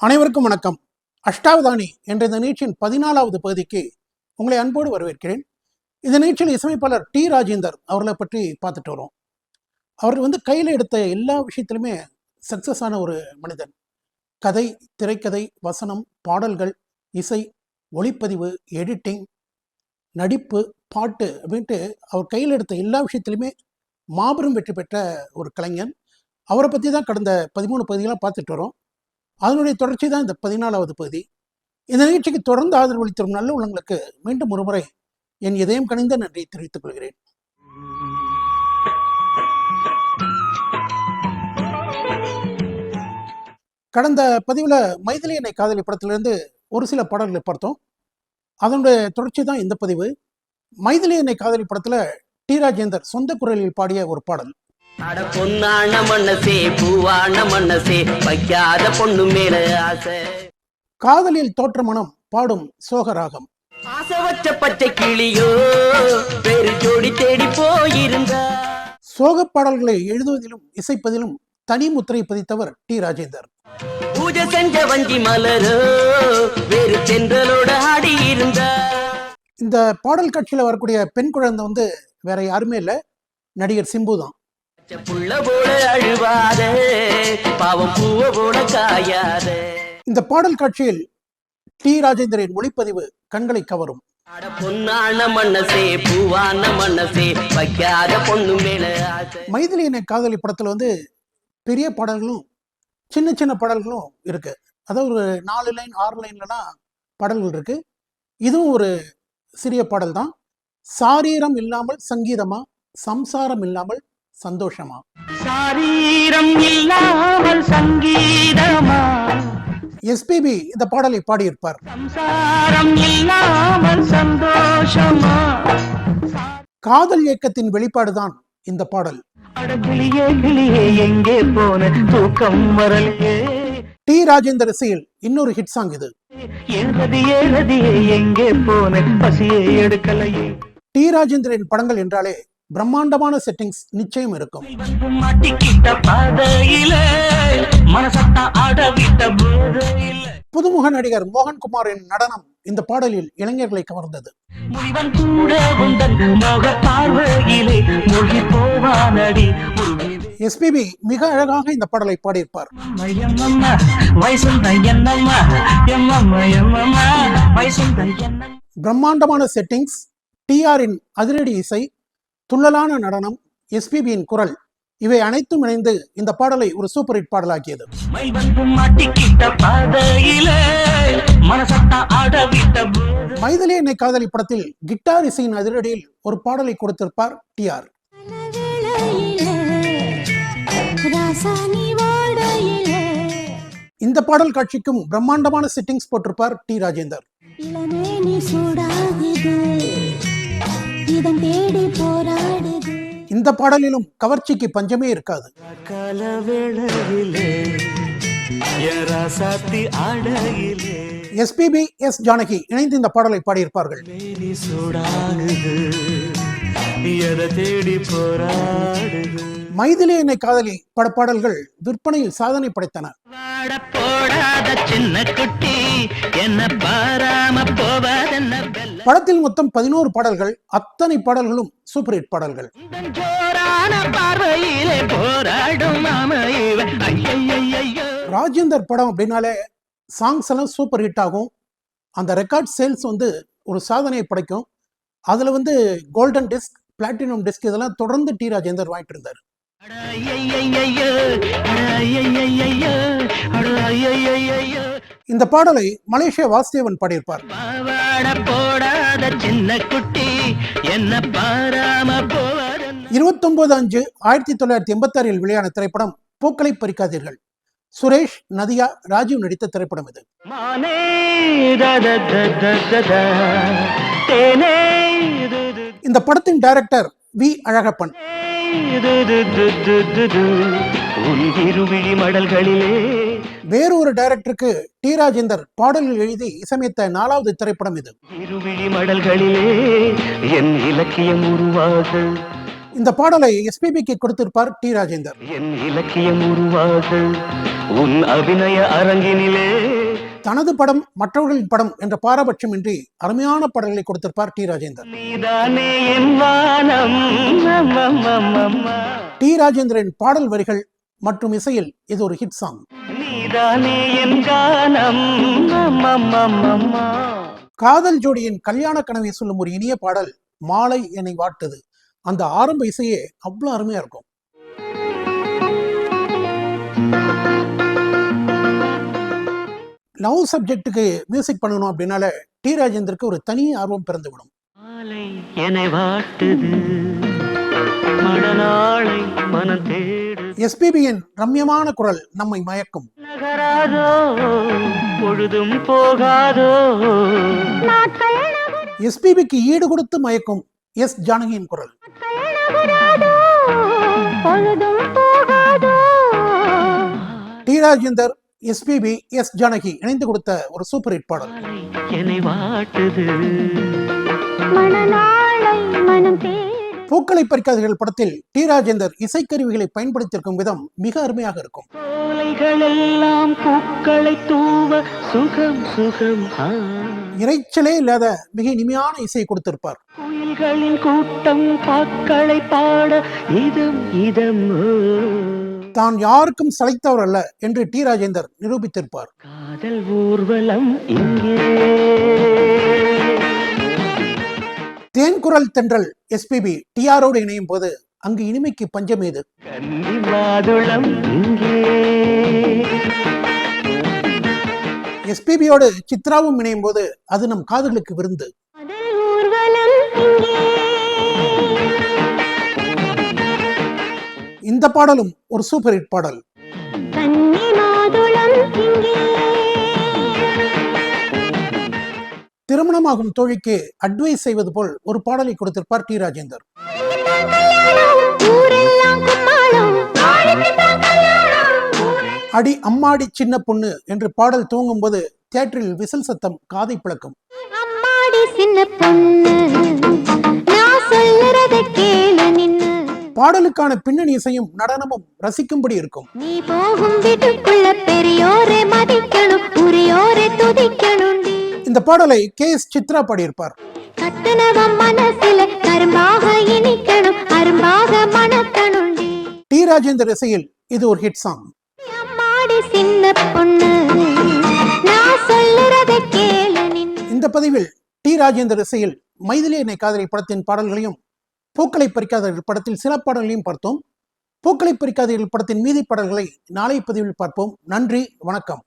அனைவருக்கும் வணக்கம். அஷ்டாவதானி என்ற இந்த நிகழ்ச்சியின் பதினாலாவது பகுதிக்கு உங்களை அன்போடு வரவேற்கிறேன். இந்த நிகழ்ச்சியில் இசையமைப்பாளர் டி ராஜேந்தர் அவர்களை பற்றி பார்த்துட்டு வரோம். அவர் வந்து கையில் எடுத்த எல்லா விஷயத்திலுமே சக்சஸ் ஆன ஒரு மனிதன். கதை திரைக்கதை வசனம் பாடல்கள் இசை ஒளிப்பதிவு எடிட்டிங் நடிப்பு பாட்டு அப்படின்ட்டு அவர் கையில் எடுத்த எல்லா விஷயத்திலுமே மாபெரும் வெற்றி பெற்ற ஒரு கலைஞன். அவரை பற்றி தான் கடந்த பதிமூணு பகுதிகளாக பார்த்துட்டு வரோம். அதனுடைய தொடர்ச்சி தான் இந்த பதினாலாவது பகுதி. இந்த நிகழ்ச்சிக்கு தொடர்ந்து ஆதரவு அளித்தரும் நல்ல உள்ளங்களுக்கு மீண்டும் ஒருமுறை என் இதயம் கணிந்த நன்றியை தெரிவித்துக் கொள்கிறேன். கடந்த பதிவில் மைதிலி என்னை காதலி படத்திலிருந்து ஒரு சில பாடல்களை பார்த்தோம். அதனுடைய தொடர்ச்சி தான் இந்த பதிவு. மைதிலி என்னை காதலி படத்தில் டி. ராஜேந்தர் சொந்த குரலில் பாடிய ஒரு பாடல். அட பொன்னான மனசே பூவான மனசே வைக்காத பொண்ணு மேல ஆசை. காதலில் தோற்ற மனம் பாடும் சோகராகம். ஆசை வச்ச பச்சை கிளியோ வேறு ஜோடி தேடி போயிருந்தா. சோகப் பாடல்களை எழுதுவதிலும் இசைப்பதிலும் தனி முத்திரை பதித்தவர் டி ராஜேந்தர். பூஜை செஞ்ச வஞ்சி மலரோ வேறு சென்றலோட ஆடி இருந்தா. இந்த பாடல் காட்சியில் வரக்கூடிய பெண் குழந்தை வந்து வேற யாருமே இல்லை. நடிகர் சிம்பு தான். இந்த பாடல் காட்சியில் டி ராஜேந்தரின் ஒளிப்பதிவு கண்களை கவரும். அட பொன்னான மனசே பூவான மனசே வைக்காத பொண்ணு மேல ஆசை. மைதிலி என்னை காதலி படத்தில் வந்து பெரிய பாடல்களும் சின்ன சின்ன பாடல்களும் இருக்கு. அதாவது ஒரு நாலு லைன் ஆறு லைன்லலாம் பாடல்கள் இருக்கு. இதுவும் ஒரு சிறிய பாடல் தான் சாரீரம் இல்லாமல் சங்கீதமா சம்சாரம் இல்லாமல் சந்தோஷமா? சாரீரம் இல்லாமல் சங்கீதமா? எஸ்பிபி இந்த பாடலை பாடியிருப்பார். காதல் இயக்கத்தின் வெளிப்பாடுதான் இந்த பாடல். டி ராஜேந்தர் இசையில் இன்னொரு ஹிட் சாங் இது. டி ராஜேந்திரன் படங்கள் என்றாலே பிரம்மாண்டமான செட்டிங்ஸ் நிச்சயம் இருக்கும். புதுமுக நடிகர் மோகன்குமாரின் நடனம் இந்த பாடலில் இளைஞர்களை கவர்ந்தது. எஸ்பிபி மிக அழகாக இந்த பாடலை பாடியிருப்பார். பிரம்மாண்டமான செட்டிங்ஸ் டிஆரின் அதிரடி இசை துள்ளலான நடனம் எஸ்பிபியின் குரல் இவை அனைத்தும் இணைந்து இந்த பாடலை ஒரு சூப்பர் ஹிட் பாடலாக்கியது. மைதிலி என்னை காதலி படத்தில் கிட்டார் இசையின் அதிரடியில் ஒரு பாடலை கொடுத்திருப்பார் டிஆர் ராசானி வாடையில இந்த பாடல் காட்சிக்கும் பிரம்மாண்டமான செட்டிங்ஸ் போட்டிருப்பார் டி ராஜேந்தர். இதன் தேடி போராடுது இந்த பாடலிலும் கவர்ச்சிக்கு பஞ்சமே இருக்காது. எஸ்பிபி எஸ் ஜானகி இணைந்து இந்த பாடலை பாடியிருப்பார்கள். மைதிலி என்னை காதலி பட பாடல்கள் விற்பனையில் சாதனை படைத்தன. சின்ன குட்டி என்ன பாராம போவாதென்ன படத்தில் மொத்தம் பதினோரு பாடல்கள் அத்தனை பாடல்களும் சூப்பர் ஹிட் பாடல்கள். ராஜேந்தர் படம் அப்படின்னாலே சாங்ஸ் எல்லாம் சூப்பர் ஹிட் ஆகும். அந்த ரெக்கார்ட் சேல்ஸ் வந்து ஒரு சாதனையை படைக்கும். அதில் வந்து கோல்டன் டிஸ்க் பிளாட்டினம் டிஸ்க் இதெல்லாம் தொடர்ந்து டி ராஜேந்தர் வாங்கிட்டு இருந்தார். இந்த பாடலை மலேசியா வாசுதேவன் பாடியிருப்பார். பாவாட போடாத சின்ன குட்டி. என்ன பாராம போவாதென்ன. இருபத்தொன்பது அஞ்சு ஆயிரத்தி தொள்ளாயிரத்தி எண்பத்தாறில் வெளியான திரைப்படம் பூக்களை பறிக்காதீர்கள் சுரேஷ் நதியா ராஜீவ் நடித்த திரைப்படம் இது. இந்த படத்தின் டைரக்டர் வி. அழகப்பன். மடல்களிலே வேறொரு டைரக்டருக்கு டி. ராஜேந்தர் பாடல்கள் எழுதி இசையமைத்த நாலாவது திரைப்படம் இது. என் இலக்கியம் உருவாக. இந்த பாடலை எஸ்பிபிக்கு கொடுத்திருப்பார் டி. ராஜேந்தர். என் இலக்கியம் உருவாக. உன் அபிநய அரங்கினிலே தனது படம் மற்றவர்களின் படம் என்ற பாரபட்சமின்றி அருமையான பாடல்களை கொடுத்திருப்பார் டி. ராஜேந்தர். டி. ராஜேந்திரன் பாடல் வரிகள் மற்றும் இசையில் இது ஒரு ஹிட் சாங் நீதானே என் கானம். காதல் ஜோடியின் கல்யாண கனவை சொல்லும் ஒரு இனிய பாடல் மாலை என்னை வாட்டுது. அந்த ஆரம்ப இசையே அவ்வளவு அருமையா இருக்கும். லவ் சப்ஜெக்ட்டுக்கு மியூசிக் பண்ணணும் அப்படின்னால டி ராஜேந்தருக்கு ஒரு தனி ஆர்வம் மனம் தேடு எஸ்பிபியின் ரம்யமான குரல் நம்மை மயக்கும். நகராதோ பொழுதும் போகாதோ. எஸ்பிபிக்கு ஈடு கொடுத்து மயக்கும் எஸ் ஜானகியின் குரல். பொழுதும் போகாதோ. T Rajendar SPB S Janaki இணைந்து கொடுத்த ஒரு சூப்பர் ஹிட் பாடல். என்னை வாட்டுது. பூக்களை பறிக்காதீர்கள் படத்தில் டி ராஜேந்தர் இசைக்கருவிகளை பயன்படுத்தியிருக்கும் விதம் மிக அருமையாக இருக்கும் சோலைகள் எல்லாம் பூக்களை தூவ சுகம் சுகம் ஆ. இரைச்சலே இல்லாத மிக இனிமையான இசையை கொடுத்திருப்பார் குயில்களின் கூட்டம் பாக்களை பாட இதம் இதம். தான் யாருக்கும் சளைத்தவர் அல்ல என்று டி ராஜேந்தர் நிரூபித்திருப்பார் காதல் ஊர்வலம் இங்கே தேன்குரல் தென்றல் எஸ்பிபி டிஆரோடு இணையும் போது அங்கு இனிமைக்கு பஞ்சமேது எஸ்பிபியோடு சித்ராவும் இணையும் போது அது நம் காதுகளுக்கு விருந்து. இந்த பாடலும் ஒரு சூப்பர் ஹிட் பாடல். திருமணமாகும் தோழிக்கு அட்வைஸ் செய்வது போல் ஒரு பாடலை கொடுத்திருப்பார் டி ராஜேந்தர். அடி அம்மாடி சின்ன பொண்ணு என்று பாடல் துவங்கும் போது தியேட்டரில் விசில் சத்தம் காதை பிளக்கும். பாடலுக்கான பின்னணி இசையும் நடனமும் ரசிக்கும்படி இருக்கும். நீ போகும் வீட்டுக்குள்ள பெரியோரை மதிக்கணும் உரியோரை துதிக்கணும்டி. இந்த பாடலை கே எஸ் சித்ரா பாடியிருப்பார். டி ராஜேந்தர் இசையில் இது ஒரு ஹிட் சாங் இந்த பதிவில் டி ராஜேந்தர் இசையில் மைதிலி என்னை காதலி படத்தின் பாடல்களையும் பூக்களை பறிக்காதவர்கள் படத்தில் சில பாடல்களையும் பார்த்தோம். பூக்களை பறிக்காதவர்கள் படத்தின் மீதி பாடல்களை நாளை பதிவில் பார்ப்போம். நன்றி வணக்கம்.